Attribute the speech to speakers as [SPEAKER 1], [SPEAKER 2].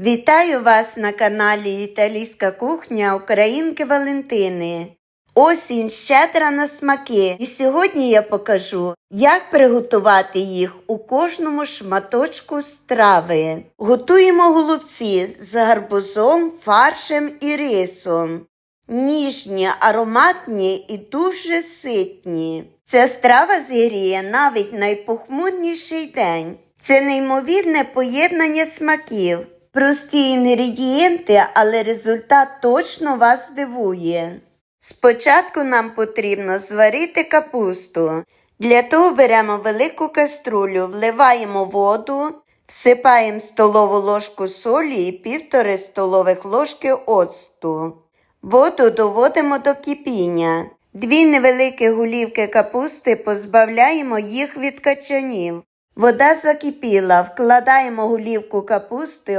[SPEAKER 1] Вітаю вас на каналі Італійська кухня Українки Валентини. Осінь щедра на смаки, і сьогодні я покажу, як приготувати їх у кожному шматочку страви. Готуємо голубці з гарбузом, фаршем і рисом. Ніжні, ароматні і дуже ситні. Ця страва зігріє навіть найпохмурніший день. Це неймовірне поєднання смаків. Прості інгредієнти, але результат точно вас здивує. Спочатку нам потрібно зварити капусту. Для того беремо велику каструлю, вливаємо воду, всипаємо столову ложку солі і півтори столових ложки оцту. Воду доводимо до кипіння. Дві невеликі голівки капусти позбавляємо їх від качанів. Вода закипіла, вкладаємо голівку капусти,